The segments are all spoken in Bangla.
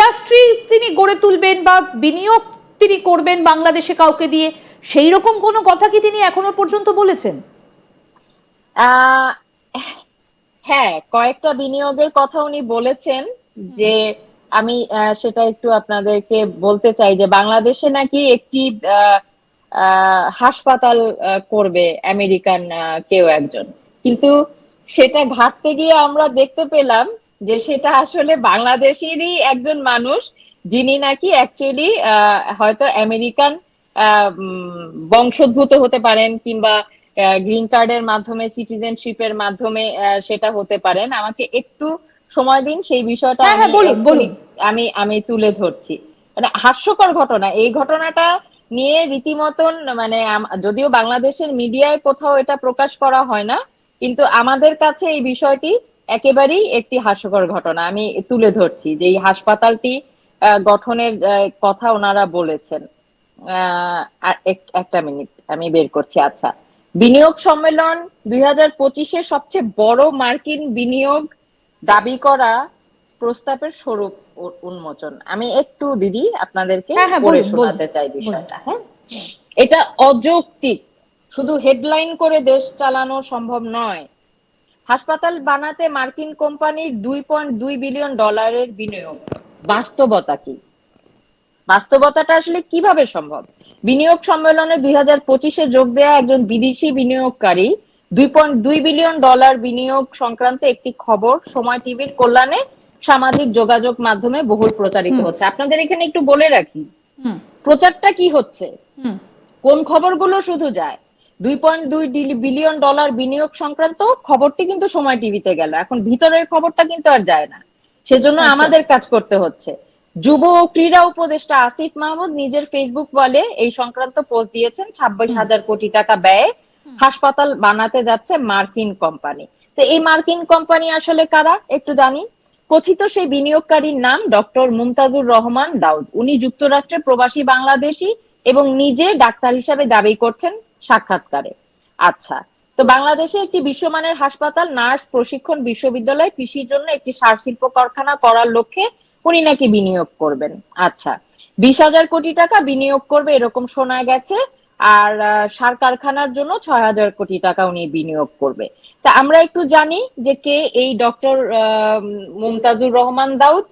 ইন্ডাস্ট্রি তিনি গড়ে তুলবেন বা বিনিয়োগ তিনি করবেন বাংলাদেশে কাউকে দিয়ে, সেই রকম কোনো কথা কি তিনি এখনও পর্যন্ত বলেছেন? হ্যাঁ কয়েকটা বিনিয়োগের কথা উনি বলেছেন যে আমি সেটা একটু আপনাদেরকে বলতে চাই যে বাংলাদেশে নাকি একটি হাসপাতাল করবে আমেরিকান কেউ একজন। কিন্তু সেটা ঘাটতে গিয়ে আমরা দেখতে পেলাম যে সেটা আসলে বাংলাদেশেরই একজন মানুষ যিনি নাকি অ্যাকচুয়ালি হয়তো আমেরিকান বংশোদ্ভূত হতে পারেন কিংবা গ্রিন কার্ডের মাধ্যমে সিটিজেনশিপের মাধ্যমে সেটা হতে পারেন। আমাকে একটু সময় দিন সেই বিষয়টা হ্যাঁ, হ্যাঁ। আমি আমি তুলে ধরছি। মানে হাস্যকর ঘটনা। এই ঘটনাটা নিয়ে রীতিমতন মানে যদিও বাংলাদেশের মিডিয়ায় কোথাও এটা প্রকাশ করা হয় না কিন্তু আমাদের কাছে এই বিষয়টি একেবারেই একটি হাস্যকর ঘটনা আমি তুলে ধরছি যে এই হাসপাতালটি গঠনের কথা ওনারা বলেছেন। একটা মিনিট আমি বের করছি আচ্ছা। বিনিয়োগ সম্মেলন দুই হাজার পঁচিশের সবচেয়ে বড় মার্কিন বিনিয়োগ দাবি করা প্রস্তাবের স্বরূপ উন্মোচন। আমি একটু দিদি আপনাদেরকে হ্যাঁ, হ্যাঁ, পড়ে শোনাতে চাই বিষয়টা হ্যাঁ? এটা অযৌক্তিক। শুধু হেডলাইন করে দেশ চালানো সম্ভব নয় হাসপাতাল বানাতে মার্কিন কোম্পানির দুই পয়েন্ট দুই বিলিয়ন ডলারের বিনিয়োগ। বাস্তবতা কি? বাস্তবতাটা আসলে কীভাবে সম্ভব? বিনিয়োগ সম্মেলনে দুই হাজার পঁচিশে যোগ দেয়া একজন বিদেশি বিনিয়োগকারী দুই পয়েন্ট দুই বিলিয়ন ডলার বিনিয়োগ সংক্রান্ত একটি খবর সময় টিভির কল্যাণে সামাজিক যোগাযোগ মাধ্যমে বহুল প্রচারিত হচ্ছে। আপনাদের এখানে একটু বলে রাখি। প্রচারটা কি হচ্ছে? কোন খবরগুলো শুধু যায়? দুই পয়েন্ট দুই বিলিয়ন ডলার বিনিয়োগ সংক্রান্ত খবরটি কিন্তু সময় টিভিতে গেল। এখন ভিতরের খবরটা কিন্তু আর যায় না। সেজন্য আচ্ছা। আমাদের কাজ করতে হচ্ছে। যুব ও ক্রীড়া উপদেষ্টা আসিফ মাহমুদ নিজের ফেসবুক বলে এই সংক্রান্ত পোস্ট দিয়েছেন ছাব্বিশ হাজার কোটি টাকা ব্যয়ে হাসপাতাল বানাতে যাচ্ছে মার্কিন কোম্পানি। তো এই মার্কিন কোম্পানি আসলে কারা? একটু জানি। কথিত সেই বিনিয়োগকারীর নাম ডক্টর মুমতাজুর রহমান দাউদ। উনি যুক্তরাষ্ট্রের প্রবাসী বাংলাদেশি এবং নিজে ডাক্তার হিসাবে দাবি করছেন সাক্ষাৎকারে। আচ্ছা তো বাংলাদেশে একটি বিশ্বমানের হাসপাতাল নার্স প্রশিক্ষণ বিশ্ববিদ্যালয় কৃষির জন্য একটি সার শিল্প কারখানা করার লক্ষ্যে উনি নাকি বিনিয়োগ করবেন। আচ্ছা বিশ হাজার কোটি টাকা বিনিয়োগ করবে এরকম শোনা গেছে, আর সার কারখানার জন্য ছয় হাজার কোটি টাকা উনি বিনিয়োগ করবে। তা আমরা একটু জানি যে কে এই ডক্টর মুমতাজুর রহমান দাউদ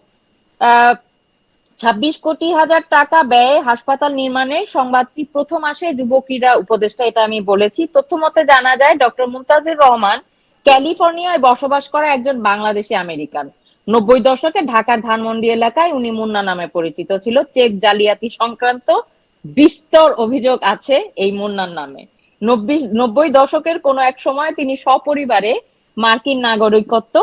ছাব্বিশ কোটি হাজার টাকা ব্যয়ে হাসপাতাল নির্মাণের সংবাদটি প্রথম আসে যুব ক্রীড়া উপদেষ্টা, এটা আমি বলেছি। তথ্য মতে জানা যায়, ডক্টর মুমতাজুর রহমান ক্যালিফোর্নিয়ায় বসবাস করা একজন বাংলাদেশি আমেরিকান। নব্বই দশকে ঢাকার ধানমন্ডি এলাকায় উনি মুন্না নামে পরিচিত ছিল। চেক জালিয়াতি সংক্রান্ত বিস্তর অভিযোগ আছে এই মুন্নার নামে। নব্বই দশকের কোনো এক সময় তিনি সপরিবারে মার্কিন নাগরিকত্ব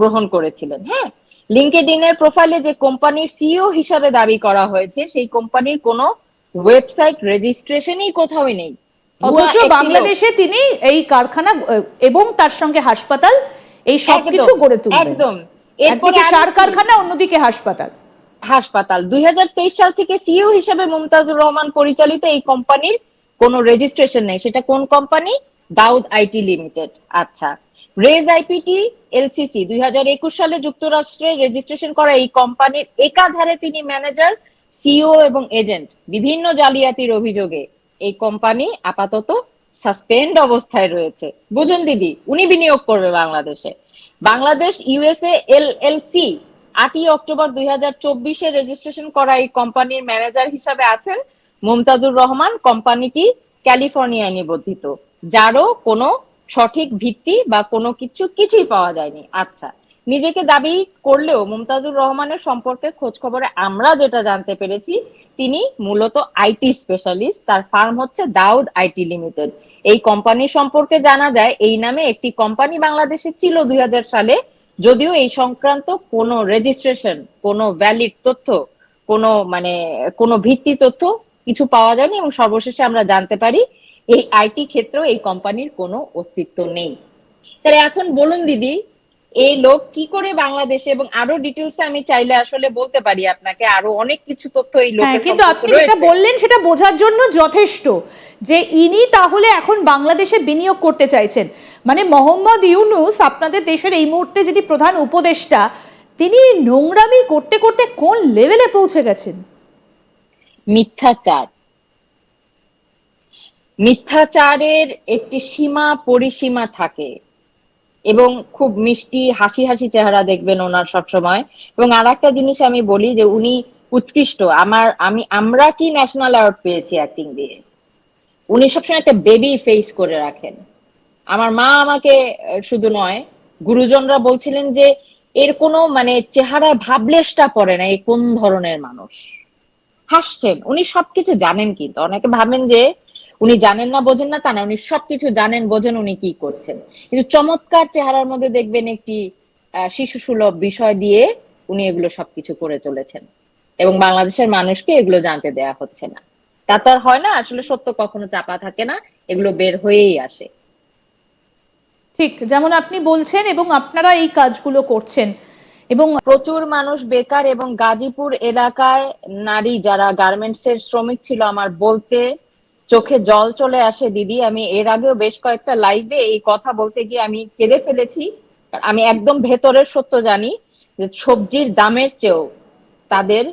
গ্রহণ করেছিলেন হ্যাঁ? লিঙ্কেডিনের প্রোফাইলে যে কোম্পানির সিইও হিসাবে দাবি করা হয়েছে সেই কোম্পানির কোনো ওয়েবসাইট রেজিস্ট্রেশনই কোথাও নেই। অথচ বাংলাদেশে তিনি এই কারখানা এবং তার সঙ্গে হাসপাতাল এই সব কিছু গড়ে তুলবেন। একদম। একদিকে সার কারখানা অন্যদিকে হাসপাতাল। হাসপাতাল। দুই হাজার তেইশ সাল থেকে সিইও হিসেবে মুমতাজুর রহমান পরিচালিত এই কোম্পানির কোনো রেজিস্ট্রেশন নেই। সেটা কোন কোম্পানি? Daud IT limited. আচ্ছা। রেজ আইপিটি এলসিসি দুই সালে যুক্তরাষ্ট্রে রেজিস্ট্রেশন করা এই কোম্পানির একাধারে তিনি ম্যানেজার সিইও এবং এজেন্ট বিভিন্ন জালিয়াতির অভিযোগে এই কোম্পানি আপাতত সাসপেন্ড অবস্থায় রয়েছে। বুঝুন দিদি, উনি বিনিয়োগ করবে বাংলাদেশে। বাংলাদেশ ইউএসএ এলএলসি আটই অক্টোবর দুই হাজার চব্বিশে রেজিস্ট্রেশন করা এই কোম্পানির ম্যানেজার হিসাবে আছেন মুমতাজুর রহমান। কোম্পানিটি ক্যালিফোর্নিয়ায় নিবদ্ধিত যারও কোনো সঠিক ভিত্তি বা কোনো কিছু কিছুই পাওয়া যায়নি। আচ্ছা নিজেকে দাবি করলেও মুমতাজুর রহমানের সম্পর্কে খোঁজ খবরে আমরা যেটা জানতে পেরেছি, তিনি মূলত আইটি স্পেশালিস্ট, তার ফার্ম হচ্ছে দাউদ আইটি লিমিটেড। এই কোম্পানি সম্পর্কে জানা যায়, এই নামে একটি কোম্পানি বাংলাদেশে ছিল দুই হাজার সালে, যদিও এই সংক্রান্ত কোনো রেজিস্ট্রেশন কোনো ভ্যালিড তথ্য, কোনো মানে কোনো ভিত্তি তথ্য কিছু পাওয়া যায়নি এবং সর্বশেষে আমরা জানতে পারি এই আইটি ক্ষেত্র এই কোম্পানির কোনো অস্তিত্ব নেই। তাহলে এখন বলুন দিদি এই লোক কি করে বাংলাদেশে এবং আরও ডিটেলস আমি চাইলে আসলে বলতে পারি আপনাকে আরও অনেক কিছু তথ্য এই হ্যাঁ লোকের কিন্তু আপনি যেটা বললেন সেটা বোঝার জন্য যথেষ্ট যে ইনি তাহলে এখন বাংলাদেশে বিনিয়োগ করতে চাইছেন। মানে মোহাম্মদ ইউনুস আপনাদের দেশের এই মুহূর্তে যিনি প্রধান উপদেষ্টা তিনি নোংরামি করতে করতে কোন লেভেলে পৌঁছে গেছেন? মিথ্যাচার। মিথ্যাচারের একটি সীমা পরিসীমা থাকে এবং খুব মিষ্টি, হাসি হাসি চেহারা দেখবেন ওনার সবসময়। এবং আর একটা জিনিস আমি বলি যে উনি উৎকৃষ্ট। আমার, আমি, আমরা কি ন্যাশনাল অ্যাওয়ার্ড পেয়েছি অ্যাক্টিং দিয়ে? উনি সবসময় একটা বেবি ফেস করে রাখেন। আমার মা আমাকে শুধু নয়, গুরুজনরা বলছিলেন যে এর কোনো মানে চেহারায় ভাবলেশটা পড়ে না, এই কোন ধরনের মানুষ। হাসছেন। উনি সবকিছু জানেন কিন্তু। অনেকে ভাবেন যে উনি জানেন না বোঝেন না তা না উনি সবকিছু জানেন বোঝেন উনি কি করছেন। কিন্তু চমৎকার চেহারার মধ্যে দেখবেন একটি শিশু সুলভ বিষয় দিয়ে উনি এগুলো সবকিছু করে চলেছেন। এবং বাংলাদেশের মানুষকে এগুলো জানতে দেয়া হচ্ছে না। তা তো আর হয় না আসলে সত্য কখনো চাপা থাকে না এগুলো বের হয়েই আসে। ঠিক যেমন আপনি বলছেন এবং আপনারা এই কাজগুলো করছেন। এবং প্রচুর মানুষ বেকার এবং গাজীপুর এলাকায় নারী যারা গার্মেন্টস এর শ্রমিক ছিল আমার বলতে চোখে জল চলে আসে, দিদি। আমি এর আগেও বেশ কয়েকটা লাইভে এই কথা বলতে গিয়ে আমি কেঁদে ফেলেছি। আমি একদম ভেতরের সত্য জানি যে সবজির দামের চেয়েও তাদের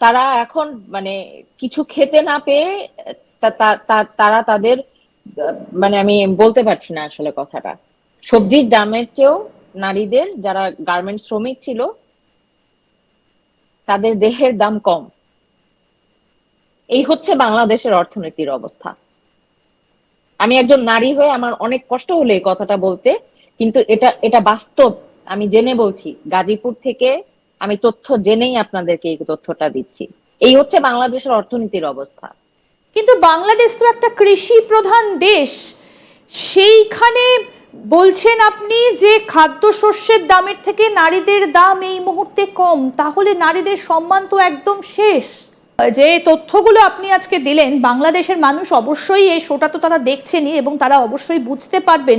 তারা এখন মানে কিছু খেতে না পেয়ে তারা তাদের মানে আমি বলতে পারছি না আসলে কথাটা। সবজির দামের চেয়েও নারীদের যারা গার্মেন্ট শ্রমিক ছিল, তাদের দেহের দাম কম। এই হচ্ছে বাংলাদেশের অর্থনীতির অবস্থা। আমি একজন নারী হয়ে আমার অনেক কষ্ট হলো এই কথাটা বলতে, কিন্তু এটা এটা বাস্তব। আমি জেনে বলছি, গাজীপুর থেকে আমি তথ্য জেনেই আপনাদেরকে এই তথ্যটা দিচ্ছি। এই হচ্ছে বাংলাদেশের অর্থনীতির অবস্থা। কিন্তু বাংলাদেশ তো একটা কৃষি প্রধান দেশ। সেইখানে বলছেন আপনি যে খাদ্যশস্যের দামের থেকে নারীদের দাম এই মুহূর্তে কম, তাহলে নারীদের সম্মান তো একদম শেষ। যে তথ্যগুলো আপনি আজকে দিলেন, বাংলাদেশের মানুষ অবশ্যই এই শোটা তো তারা দেখছেনই এবং তারা অবশ্যই বুঝতে পারবেন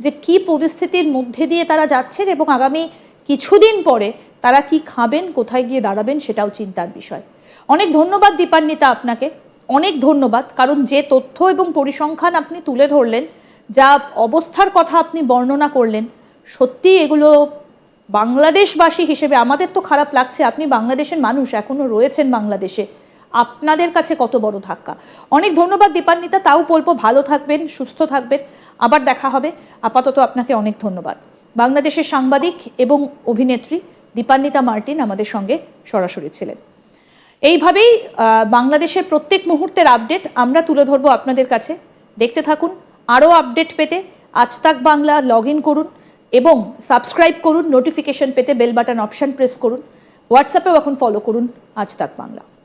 যে কি পরিস্থিতির মধ্যে দিয়ে তারা যাচ্ছেন এবং আগামী কিছুদিন পরে তারা কি খাবেন, কোথায় গিয়ে দাঁড়াবেন সেটাও চিন্তার বিষয়। অনেক ধন্যবাদ দীপান্বিতা আপনাকে, অনেক ধন্যবাদ, কারণ যে তথ্য এবং পরিসংখ্যান আপনি তুলে ধরলেন, যা অবস্থার কথা আপনি বর্ণনা করলেন, সত্যি এগুলো বাংলাদেশবাসী হিসেবে আমাদের তো খারাপ লাগছে, আপনি বাংলাদেশের মানুষ এখনও রয়েছেন বাংলাদেশে। আপনাদের কাছে কত বড় ধাক্কা। অনেক ধন্যবাদ দীপান্বিতা, তাও বলব ভালো থাকবেন, সুস্থ থাকবেন। আবার দেখা হবে। আপাতত আপনাকে অনেক ধন্যবাদ। বাংলাদেশের সাংবাদিক এবং অভিনেত্রী দীপান্বিতা মার্টিন আমাদের সঙ্গে সরাসরি ছিলেন। এইভাবেই বাংলাদেশের প্রত্যেক মুহূর্তের আপডেট আমরা তুলে ধরবো আপনাদের কাছে। দেখতে থাকুন, আরও আপডেট পেতে আজ তাক বাংলা লগ ইন করুন এবং সাবস্ক্রাইব করুন নোটিফিকেশন পেতে বেল বাটন অপশন প্রেস করুন। হোয়াটসঅ্যাপেও এখন ফলো করুন আজ তাক বাংলা।